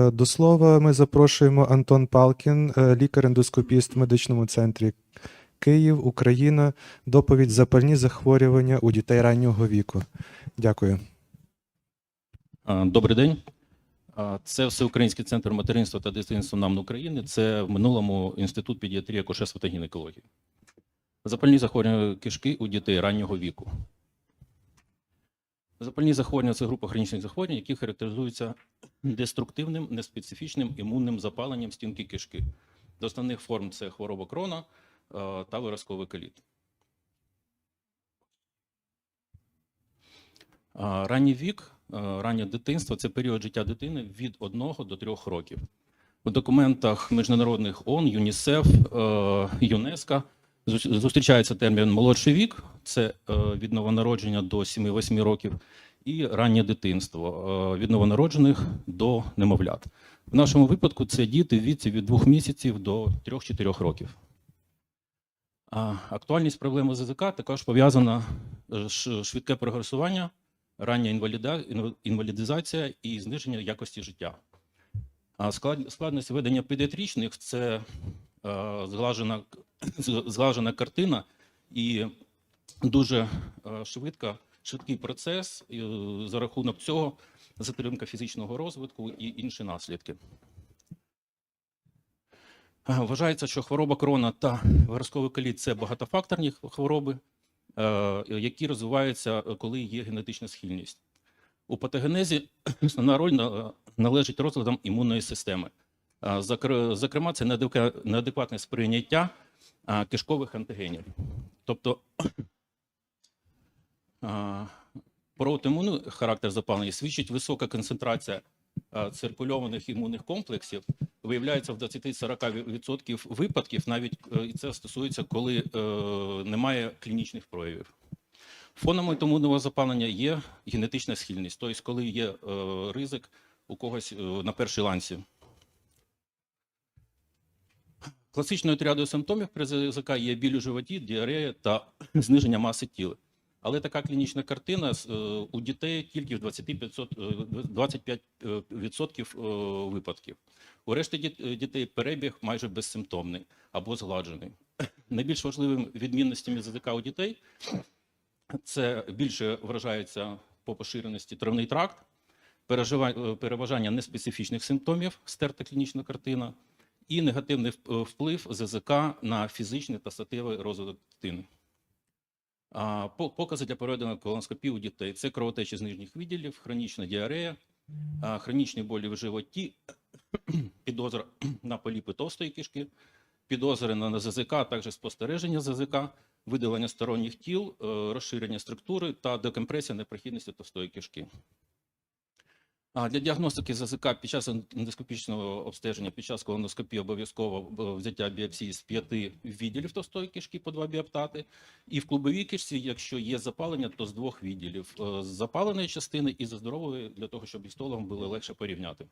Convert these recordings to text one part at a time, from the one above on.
Е, До слова ми запрошуємо Антон Палкін, е, лікар-ендоскопіст в медичному центрі Київ, Україна. Доповідь запальні захворювання у дітей раннього віку. Дякую. Добрий день. Це Всеукраїнський центр материнства та дитинства НАМН України. Це в минулому інститут педіатрії, акушерства та гінекології. Запальні захворювання кишки у дітей раннього віку. Запальні захворювання це група хронічних захворювань, які характеризуються деструктивним, неспецифічним імунним запаленням стінки кишки. До основних форм це хвороба крона е, та виразковий коліт. Ранній вік, е, раннє дитинство це період життя дитини від 1 до 3 років. У документах міжнародних ООН, ЮНІСЕФ, е, ЮНЕСКО зустрічається термін молодший вік, це е, від новонародження до 7-8 років, і раннє дитинство е, від новонароджених до немовлят. В нашому випадку це діти в віці від 2 місяців до 3-4 років. Актуальність проблеми ЗЗК також пов'язана е, ш- швидке прогресування рання інвалідизація і зниження якості життя. Складність ведення педіатричних це зглажена, з- зглажена картина і дуже е, швидка, швидкий процес. Е, за рахунок цього затримка фізичного розвитку і інші наслідки. Е, Вважається, що хвороба крона та виразковий коліт – це багатофакторні хвороби, які розвиваються, коли є генетична схильність. У патогенезі основна роль належить розладам імунної системи. Зокрема, це неадекватне сприйняття кишкових антигенів. Тобто про аутоімунний характер запалення свідчить висока концентрація циркульованих імунних комплексів, виявляється в 20-40% випадків, навіть е, і це стосується, коли е, немає клінічних проявів. Фоном імунного запалення є генетична схильність, тобто коли є е, ризик у когось на першій ланці. Класичною тріадою симптомів при ЗЗК є біль у животі, діарея та зниження маси тіла. Але така клінічна картина е, у дітей тільки в 25% е, 25% е, випадків. У е, дітей перебіг майже безсимптомний або згладжений. Найбільш важливими відмінностями ЗЗК у дітей це більше вражається по поширеності травний тракт, переважання неспецифічних симптомів, стерта клінічна картина, і негативний вплив ЗЗК на фізичний та статевий розвиток дитини. Покази для проведення колоноскопії у дітей це кровотечі з нижніх відділів, хронічна діарея, хронічні болі в животі, підозра на поліпи товстої кишки, підозри на ЗЗК, а також спостереження ЗЗК, видалення сторонніх тіл, е, розширення структури та декомпресія непрохідності товстої кишки. А для діагностики ЗЗК під час ендоскопічного обстеження, під час колоноскопії обов'язково е, взяття біопсії з п'яти відділів товстої кишки по два біоптати. І в клубовій кишці, якщо є запалення, то з двох відділів е, з запаленої частини і з здорової, для того, щоб гістологам було легше порівняти.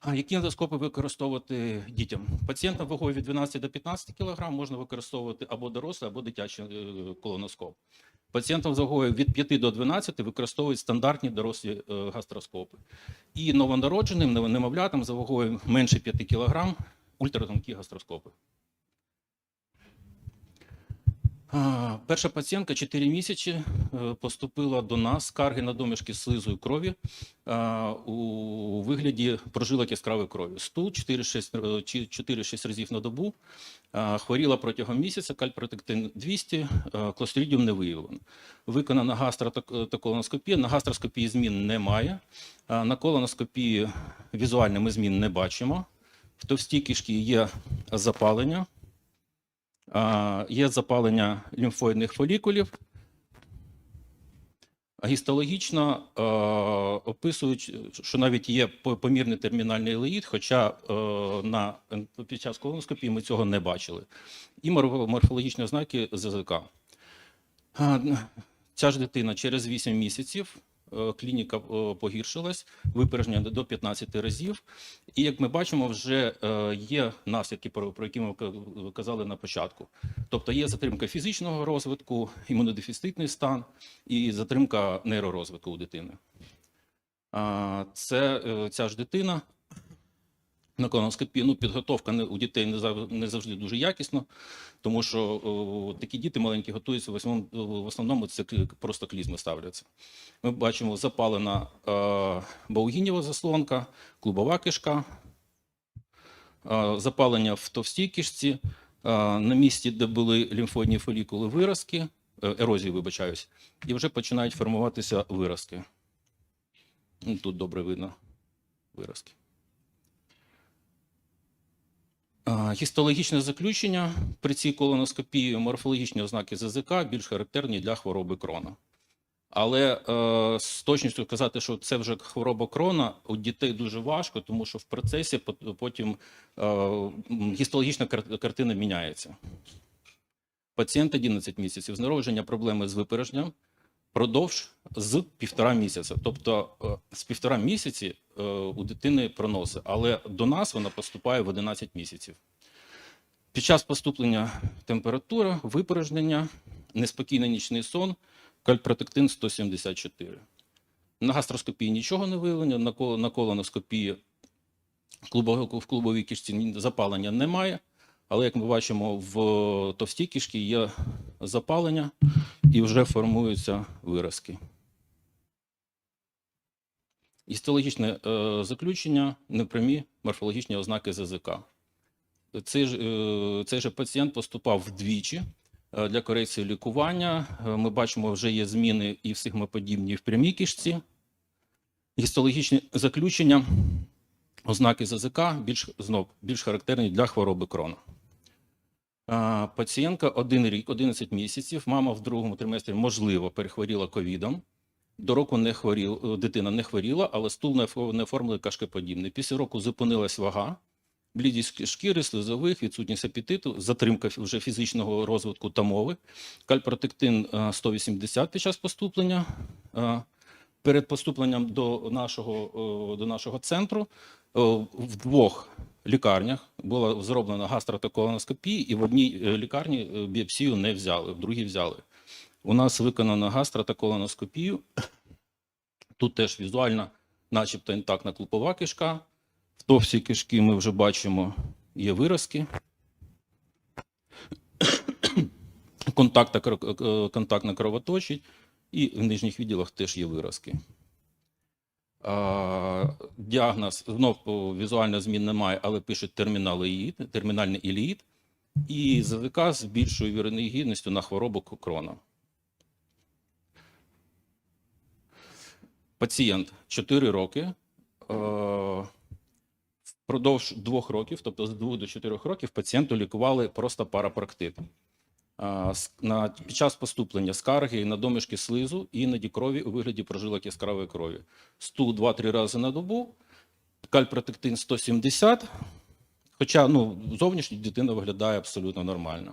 А які ендоскопи використовувати дітям? Пацієнтам вагою від 12 до 15 кг можна використовувати або дорослий, або дитячий е, колоноскоп. Пацієнтам з вагою від 5 до 12 використовують стандартні дорослі е, гастроскопи. І новонародженим немовлятам за вагою менше 5 кг ультратонкі гастроскопи. А, Перша пацієнтка 4 місяці е, поступила до нас скарги на домішки слизу і крові у вигляді прожилок яскравої крові. Стул 4-6 е, чи 4-6 разів на добу. Хворіла протягом місяця, кальпротектин 200, е, клостридіум не виявлено. Виконана гастротоколоноскопія. На гастроскопії змін немає. На колоноскопії візуально ми змін не бачимо. В товстій кишкі є запалення. Є запалення лімфоїдних фолікулів. Гістологічно описують, що навіть є помірний термінальний елеїд, хоча на, під час колоноскопії ми цього не бачили. І морфологічні ознаки ЗЗК. Ця ж дитина через 8 місяців клініка е, погіршилась, випередження до 15 разів. І як ми бачимо, вже е, є наслідки, про які ми казали на початку. Тобто є затримка фізичного розвитку, імунодефіцитний стан і затримка нейророзвитку у дитини. Це е, ця ж дитина. На колоноскопії ну, підготовка у дітей не зав- не завжди дуже якісно, тому що о, такі діти маленькі готуються в основному, в основному це просто клізми ставляться. Ми бачимо запалена е, баугінєва заслонка, клубова кишка, е, запалення в товстій кишці, е, на місці, де були лімфоїдні фолікули, виразки, е, ерозії, вибачаюсь, і вже починають формуватися виразки. Ну, Тут добре видно виразки. А, Гістологічне заключення при цій колоноскопії морфологічні ознаки ЗЗК більш характерні для хвороби крона. Але е, з точністю казати, що це вже хвороба крона, у дітей дуже важко, тому що в процесі потім е, гістологічна картина міняється. Пацієнт 11 місяців з народження проблеми з випередженням продовж з півтора місяця. Тобто е, з півтора місяці е, у дитини проноси, але до нас вона поступає в 11 місяців. Під час поступлення температура, випередження, неспокійний нічний сон, кальпротектин 174. На гастроскопії нічого не виявлено, на колоноскопії в клубовій кишці запалення немає. Але як ми бачимо, в товстій кишці є запалення і вже формуються виразки. Гістологічне е, заключення непрямі морфологічні ознаки ЗЗК. Цей ж, е, цей же пацієнт поступав вдвічі е, для корекції лікування. Ми бачимо, вже є зміни і в сигмоподібній, в прямій кишці. Гістологічні заключення, ознаки ЗЗК більш, знов, більш характерні для хвороби крона. Пацієнтка один рік, 11 місяців. Мама в другому триместрі, можливо, перехворіла ковідом. До року не хворіла, дитина не хворіла, але стул не фо- не оформлений кашкеподібний. Після року зупинилась вага, блідість шкіри, слизових, відсутність апетиту, затримка вже фізичного розвитку та мови, кальпротектин 180 під час поступлення. Перед поступленням до нашого, до нашого центру о, в двох лікарнях була зроблена гастротоколоноскопія, і в одній е, лікарні е, біопсію не взяли, в другій взяли. У нас виконана гастротоколоноскопію. Тут теж візуально, начебто інтактна клупова кишка. В товсті кишки ми вже бачимо, є виразки. Е, контактна кровоточить, і в нижніх відділах теж є виразки. Діагноз знов візуально змін немає, але пишуть терміналеїд, термінальний іліїд і ЗВК з більшою вірогідністю на хворобу крона. Пацієнт 4 роки. Впродовж двох років, тобто з 2 до 4 років, пацієнту лікували просто парапроктит. На, під час поступлення скарги на домішки слизу, іноді крові у вигляді прожилок яскравої крові. Стул 2-3 рази на добу, кальпротектин 170, хоча ну, зовнішньо дитина виглядає абсолютно нормально.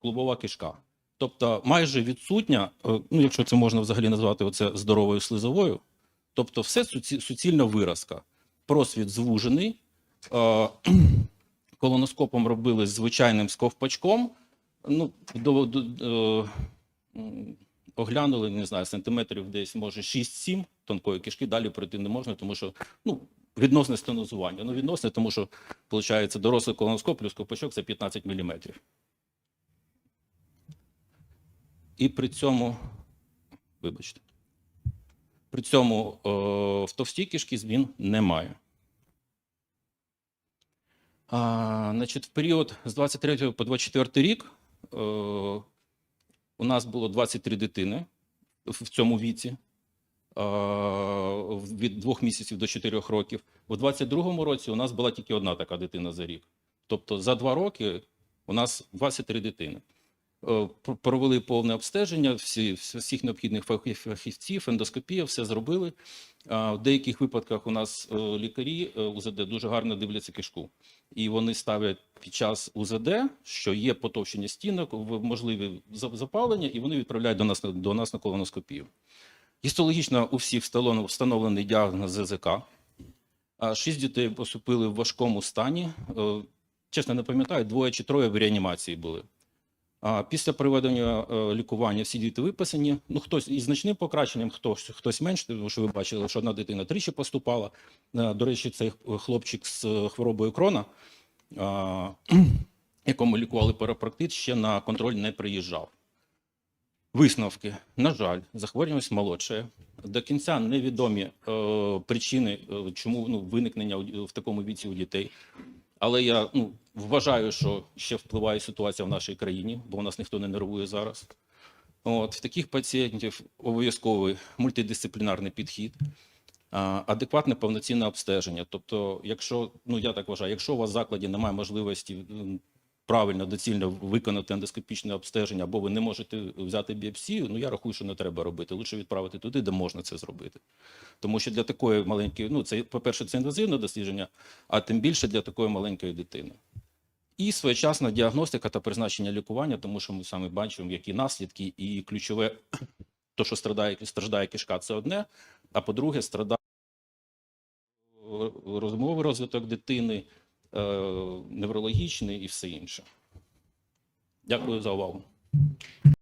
Клубова кишка. Тобто майже відсутня, е, ну, якщо це можна взагалі назвати оце здоровою слизовою, тобто все суці- суцільна виразка. Просвіт звужений, е, колоноскопом робили звичайним сковпачком, ну, до, до, е, м, оглянули, не знаю, сантиметрів десь, може, 6-7 тонкої кишки, далі пройти не можна, тому що ну, відносне стенозування. Ну, відносне, тому що, виходить, дорослий колоноскоп плюс ковпачок – це 15 мм. І при цьому, вибачте, при цьому е, в товстій кишці змін немає. А, значить, в період з 23 по 24 рік е, у нас було 23 дитини в цьому віці. е, Від двох місяців до чотирьох років. У 22 році у нас була тільки одна така дитина за рік. Тобто за два роки у нас 23 дитини. Е, пр- Провели повне обстеження, всі, всі- всіх необхідних фахівців, ендоскопія, все зробили. В деяких випадках у нас е, лікарі е, УЗД дуже гарно дивляться кишку. І вони ставлять під час УЗД, що є потовщення стінок, можливі запалення, і вони відправляють до нас, до нас на колоноскопію. Гістологічно у всіх встановлений- діагноз ЗЗК. Шість дітей поступили в важкому стані. Чесно, не пам'ятаю, двоє чи троє в реанімації були. А після проведення е, лікування всі діти виписані. Ну, хтось із значним покращенням, хтось, хтось менш, тому що ви бачили, що одна дитина тричі поступала. Е, До речі, цей хлопчик з е, хворобою крона, якому лікували парапроктит, ще на контроль не приїжджав. Висновки. На жаль, захворюваність молодшає. До кінця невідомі е, причини, е, чому ну, виникнення в такому віці у дітей. Але я ну, вважаю, що ще впливає ситуація в нашій країні, бо у нас ніхто не нервує зараз. От, в таких пацієнтів обов'язковий мультидисциплінарний підхід, адекватне повноцінне обстеження. Тобто, якщо, ну я так вважаю, якщо у вас в закладі немає можливості правильно, доцільно виконати ендоскопічне обстеження, або ви не можете взяти біопсію, ну я рахую, що не треба робити. Лучше відправити туди, де можна це зробити. Тому що для такої маленької, ну це, по-перше, це інвазивне дослідження, а тим більше для такої маленької дитини. І своєчасна діагностика та призначення лікування, тому що ми саме бачимо, які наслідки, і ключове, то, що страждає страждає кишка, це одне. А по-друге, страдає розмови, розмовий розвиток дитини, е, неврологічний і все інше. Дякую за увагу.